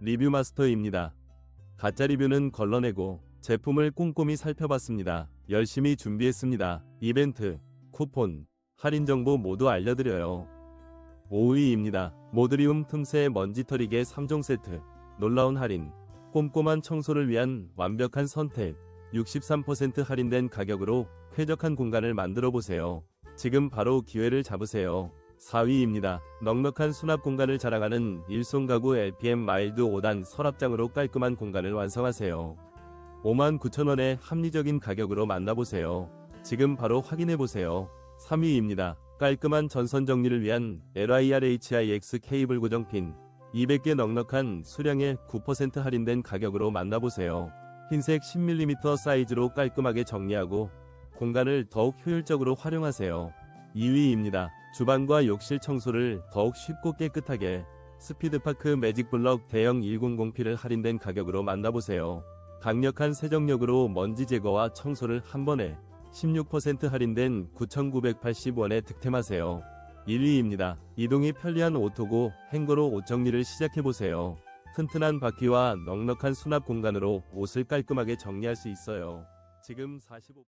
리뷰 마스터입니다. 가짜 리뷰는 걸러내고 제품을 꼼꼼히 살펴봤습니다. 열심히 준비했습니다. 이벤트, 쿠폰, 할인 정보 모두 알려드려요. 5위입니다. 모드리움 틈새 먼지 털이개 3종 세트. 놀라운 할인. 꼼꼼한 청소를 위한 완벽한 선택. 63% 할인된 가격으로 쾌적한 공간을 만들어 보세요. 지금 바로 기회를 잡으세요. 4위입니다. 넉넉한 수납 공간을 자랑하는 일손 가구 LPM 마일드 5단 서랍장으로 깔끔한 공간을 완성하세요. 59,000원의 합리적인 가격으로 만나보세요. 지금 바로 확인해보세요. 3위입니다. 깔끔한 전선 정리를 위한 LIRHIX 케이블 고정핀 200개 넉넉한 수량의 9% 할인된 가격으로 만나보세요. 흰색 10mm 사이즈로 깔끔하게 정리하고 공간을 더욱 효율적으로 활용하세요. 2위입니다. 주방과 욕실 청소를 더욱 쉽고 깨끗하게 스피드파크 매직블럭 대형 100P를 할인된 가격으로 만나보세요. 강력한 세정력으로 먼지 제거와 청소를 한 번에 16% 할인된 9,980원에 득템하세요. 1위입니다. 이동이 편리한 오토고 행거로 옷 정리를 시작해보세요. 튼튼한 바퀴와 넉넉한 수납 공간으로 옷을 깔끔하게 정리할 수 있어요. 지금 45